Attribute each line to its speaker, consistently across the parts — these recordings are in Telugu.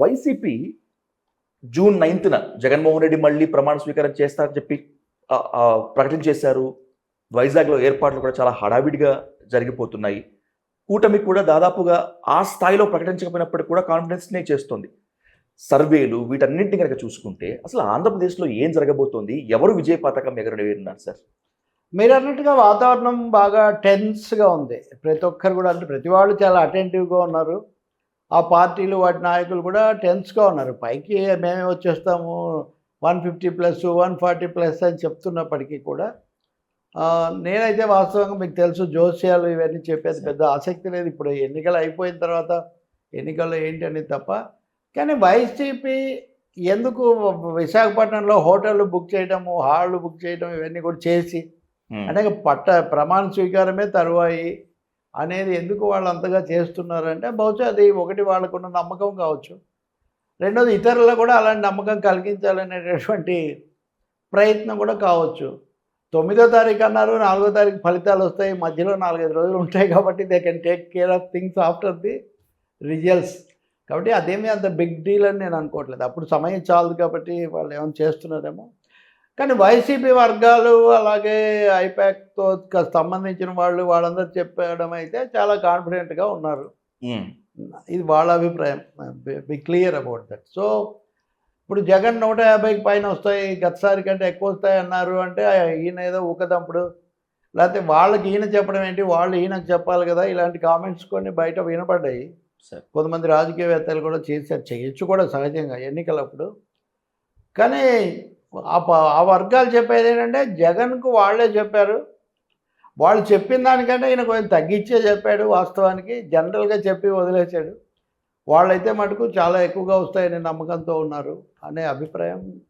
Speaker 1: వైసీపీ జూన్ నైన్త్న జగన్మోహన్ రెడ్డి మళ్ళీ ప్రమాణ స్వీకారం చేస్తారని చెప్పి ప్రకటన చేశారు. వైజాగ్లో ఏర్పాట్లు కూడా చాలా హడావిడిగా జరిగిపోతున్నాయి. కూటమి కూడా దాదాపుగా ఆ స్థాయిలో ప్రకటించకపోయినప్పటికీ కూడా కాన్ఫిడెన్స్నే చేస్తుంది. సర్వేలు వీటన్నింటిని కనుక చూసుకుంటే అసలు ఆంధ్రప్రదేశ్లో ఏం జరగబోతోంది? ఎవరు విజయ పథకం ఎగరవేరున్నారు సార్?
Speaker 2: మీరు అన్నట్టుగా వాతావరణం బాగా టెన్స్గా ఉంది. ప్రతి ఒక్కరు కూడా అంటే ప్రతి వాళ్ళు చాలా అటెంటివ్గా ఉన్నారు. ఆ పార్టీలు వాటి నాయకులు కూడా టెన్స్గా ఉన్నారు. పైకి మేమే వచ్చేస్తాము one fifty plus one forty plus అని చెప్తున్నప్పటికీ కూడా నేనైతే వాస్తవంగా మీకు తెలుసు జోస్యాలు ఇవన్నీ చెప్పేది పెద్ద ఆసక్తి లేదు. ఇప్పుడు ఎన్నికలు అయిపోయిన తర్వాత ఎన్నికల్లో ఏంటి అనేది తప్ప కానీ వైసీపీ ఎందుకు విశాఖపట్నంలో హోటళ్ళు బుక్ చేయడము హాళ్ళు బుక్ చేయడం ఇవన్నీ కూడా చేసి అంటే పట్ట ప్రమాణ స్వీకారమే తరువాయి. అనేది ఎందుకు వాళ్ళు అంతగా చేస్తున్నారంటే బహుశా అది ఒకటి వాళ్ళకున్న నమ్మకం కావచ్చు. రెండోది ఇతరులకు కూడా అలాంటి నమ్మకం కలిగించాలనేటటువంటి ప్రయత్నం కూడా కావచ్చు. తొమ్మిదో తారీఖు అన్నారు నాలుగో తారీఖు ఫలితాలు వస్తాయి మధ్యలో నాలుగైదు రోజులు ఉంటాయి కాబట్టి they can take care of things after the results కాబట్టి అదేమీ అంత బిగ్ డీల్ అని నేను అనుకోవట్లేదు. అప్పుడు సమయం చాలదు కాబట్టి వాళ్ళు ఏమైనా చేస్తున్నారేమో. కానీ వైసీపీ వర్గాలు అలాగే ఐపాక్తో సంబంధించిన వాళ్ళు వాళ్ళందరూ చెప్పడం అయితే చాలా కాన్ఫిడెంట్గా ఉన్నారు. ఇది వాళ్ళ అభిప్రాయం. Be clear about that so ఇప్పుడు జగన్ నూట యాభైకి పైన వస్తాయి గతసారి కంటే ఎక్కువ వస్తాయి అన్నారు అంటే ఈయన ఏదో ఊకదంపుడు. లేకపోతే వాళ్ళకి ఈయన చెప్పడం ఏంటి? వాళ్ళు ఈయనకు చెప్పాలి కదా? ఇలాంటి కామెంట్స్ కొన్ని బయట వినపడ్డాయి.
Speaker 1: సరే.
Speaker 2: కొంతమంది రాజకీయవేత్తలు కూడా చేశారు చేయొచ్చు కూడా సహజంగా ఎన్నికలప్పుడు. కానీ ఆ ప- ఆ వర్గాలు చెప్పేది ఏంటంటే జగన్కు వాళ్ళే చెప్పారు. వాళ్ళు చెప్పిన దానికంటే ఈయన కొంచెం తగ్గించే చెప్పాడు వాస్తవానికి. జనరల్గా చెప్పి వదిలేశాడు. వాళ్ళైతే మటుకు చాలా ఎక్కువగా వస్తాయని నమ్మకంతో ఉన్నారు అనే అభిప్రాయం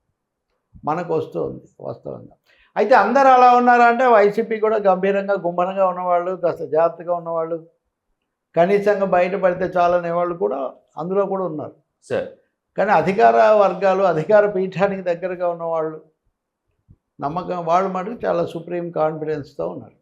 Speaker 2: మనకు వస్తుంది వాస్తవంగా. అయితే అందరు అలా ఉన్నారా అంటే వైసీపీ కూడా గంభీరంగా గుమ్మనంగా ఉన్నవాళ్ళు కాస్త జాగ్రత్తగా ఉన్నవాళ్ళు కనీసంగా బయటపడితే చాలనే వాళ్ళు కూడా అందులో కూడా ఉన్నారు.
Speaker 1: సార్
Speaker 2: కానీ అధికార వర్గాలు అధికార పీఠానికి దగ్గరగా ఉన్నవాళ్ళు నమ్మకం వాళ్ళు మటుకు చాలా సుప్రీం కాన్ఫిడెన్స్తో ఉన్నారు.